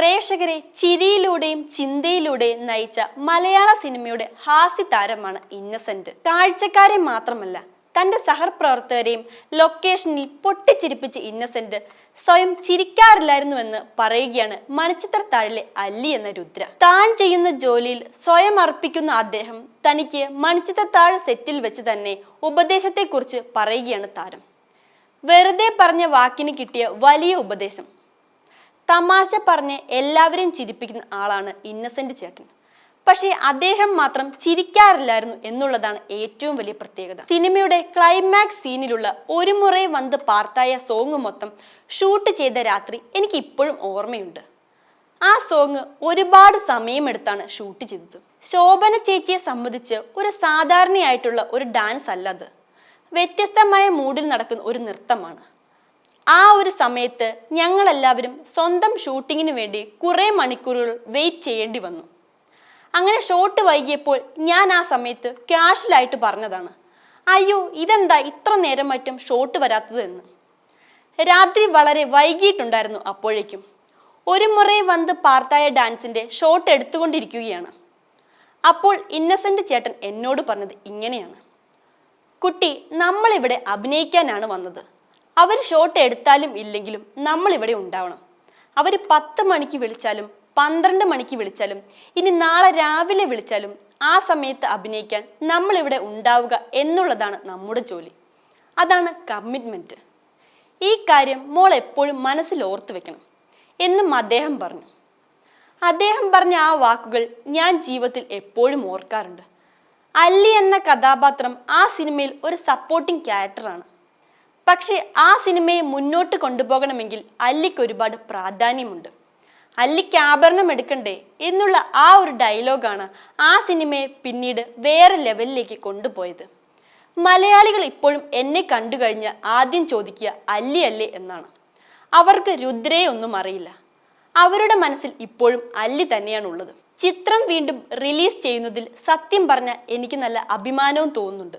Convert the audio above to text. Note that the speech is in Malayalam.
പ്രേക്ഷകരെ ചിരിയിലൂടെയും ചിന്തയിലൂടെയും നയിച്ച മലയാള സിനിമയുടെ ഹാസ്യ താരമാണ് ഇന്നസെന്റ് കാഴ്ചക്കാരെ മാത്രമല്ല തന്റെ സഹപ്രവർത്തകരെയും ലൊക്കേഷനിൽ പൊട്ടിച്ചിരിപ്പിച്ച ഇന്നസെന്റ് സ്വയം ചിരിക്കാറില്ലായിരുന്നുവെന്ന് പറയുകയാണ് മണിച്ചിത്ര താഴിലെ അല്ലി എന്ന രുദ്ര. താൻ ചെയ്യുന്ന ജോലിയിൽ സ്വയം അർപ്പിക്കുന്ന അദ്ദേഹം തനിക്ക് മണിച്ചിത്ര താഴ് സെറ്റിൽ വെച്ച് തന്നെ ഉപദേശത്തെക്കുറിച്ച് പറയുകയാണ് താരം. വെറുതെ പറഞ്ഞ വാക്കിന് കിട്ടിയ വലിയ ഉപദേശം. തമാശ പറഞ്ഞ് എല്ലാവരെയും ചിരിപ്പിക്കുന്ന ആളാണ് ഇന്നസെന്റ് ചേട്ടൻ. പക്ഷേ അദ്ദേഹം മാത്രം ചിരിക്കാറില്ലായിരുന്നു എന്നുള്ളതാണ് ഏറ്റവും വലിയ പ്രത്യേകത. സിനിമയുടെ ക്ലൈമാക്സ് സീനിലുള്ള ഒരു മുറേ വന്ന് പാർത്തായ സോങ് മൊത്തം ഷൂട്ട് ചെയ്ത രാത്രി എനിക്ക് ഇപ്പോഴും ഓർമ്മയുണ്ട്. ആ സോങ് ഒരുപാട് സമയമെടുത്താണ് ഷൂട്ട് ചെയ്തത്. ശോഭന ചേച്ചിയെ സംബന്ധിച്ച് ഒരു സാധാരണയായിട്ടുള്ള ഒരു ഡാൻസ് അല്ല അത്. വ്യത്യസ്തമായ മൂഡിൽ നടക്കുന്ന ഒരു നൃത്തമാണ്. ആ ഒരു സമയത്ത് ഞങ്ങളെല്ലാവരും സ്വന്തം ഷൂട്ടിങ്ങിന് വേണ്ടി കുറേ മണിക്കൂറുകൾ വെയിറ്റ് ചെയ്യേണ്ടി വന്നു. അങ്ങനെ ഷോട്ട് വൈകിയപ്പോൾ ഞാൻ ആ സമയത്ത് ക്യാഷ്വലായിട്ട് പറഞ്ഞതാണ് അയ്യോ ഇതെന്താ ഇത്ര നേരം മറ്റും ഷോട്ട് വരാത്തത് രാത്രി വളരെ വൈകിയിട്ടുണ്ടായിരുന്നു അപ്പോഴേക്കും. ഒരു മുറി വന്ന് പാർത്തായ ഡാൻസിന്റെ ഷോട്ട് എടുത്തുകൊണ്ടിരിക്കുകയാണ്. അപ്പോൾ ഇന്നസെന്റ് ചേട്ടൻ എന്നോട് പറഞ്ഞത് ഇങ്ങനെയാണ് കുട്ടി നമ്മളിവിടെ അഭിനയിക്കാനാണ് വന്നത്. അവർ ഷോട്ട് എടുത്താലും ഇല്ലെങ്കിലും നമ്മൾ ഇവിടെ ഉണ്ടാവണം. അവർ പത്ത് മണിക്ക് വിളിച്ചാലും പന്ത്രണ്ട് മണിക്ക് വിളിച്ചാലും ഇനി നാളെ രാവിലെ വിളിച്ചാലും ആ സമയത്ത് അഭിനയിക്കാൻ നമ്മളിവിടെ ഉണ്ടാവുക എന്നുള്ളതാണ് നമ്മുടെ ജോലി. അതാണ് കമ്മിറ്റ്മെന്റ് ഈ കാര്യം മോൾ എപ്പോഴും മനസ്സിൽ ഓർത്തു വെക്കണം. എന്നും അദ്ദേഹം പറഞ്ഞു. അദ്ദേഹം പറഞ്ഞ ആ വാക്കുകൾ ഞാൻ ജീവിതത്തിൽ എപ്പോഴും ഓർക്കാറുണ്ട്. അല്ലി എന്ന കഥാപാത്രം ആ സിനിമയിൽ ഒരു സപ്പോർട്ടിംഗ് ക്യാരക്ടറാണ് പക്ഷേ ആ സിനിമയെ മുന്നോട്ട് കൊണ്ടുപോകണമെങ്കിൽ അല്ലിക്ക് ഒരുപാട് പ്രാധാന്യമുണ്ട്. അല്ലിക്ക് ആഭരണം എടുക്കണ്ടേ എന്നുള്ള ആ ഒരു ഡയലോഗാണ് ആ സിനിമയെ പിന്നീട് വേറെ ലെവലിലേക്ക് കൊണ്ടുപോയത്. മലയാളികൾ ഇപ്പോഴും എന്നെ കണ്ടു കഴിഞ്ഞ് ആദ്യം ചോദിക്കുക അല്ലി അല്ലേ എന്നാണ്. അവർക്ക് രുദ്രയെ ഒന്നും അറിയില്ല. അവരുടെ മനസ്സിൽ ഇപ്പോഴും അല്ലി തന്നെയാണുള്ളത്. ചിത്രം വീണ്ടും റിലീസ് ചെയ്യുന്നതിൽ സത്യം പറഞ്ഞ എനിക്ക് നല്ല അഭിമാനവും തോന്നുന്നുണ്ട്.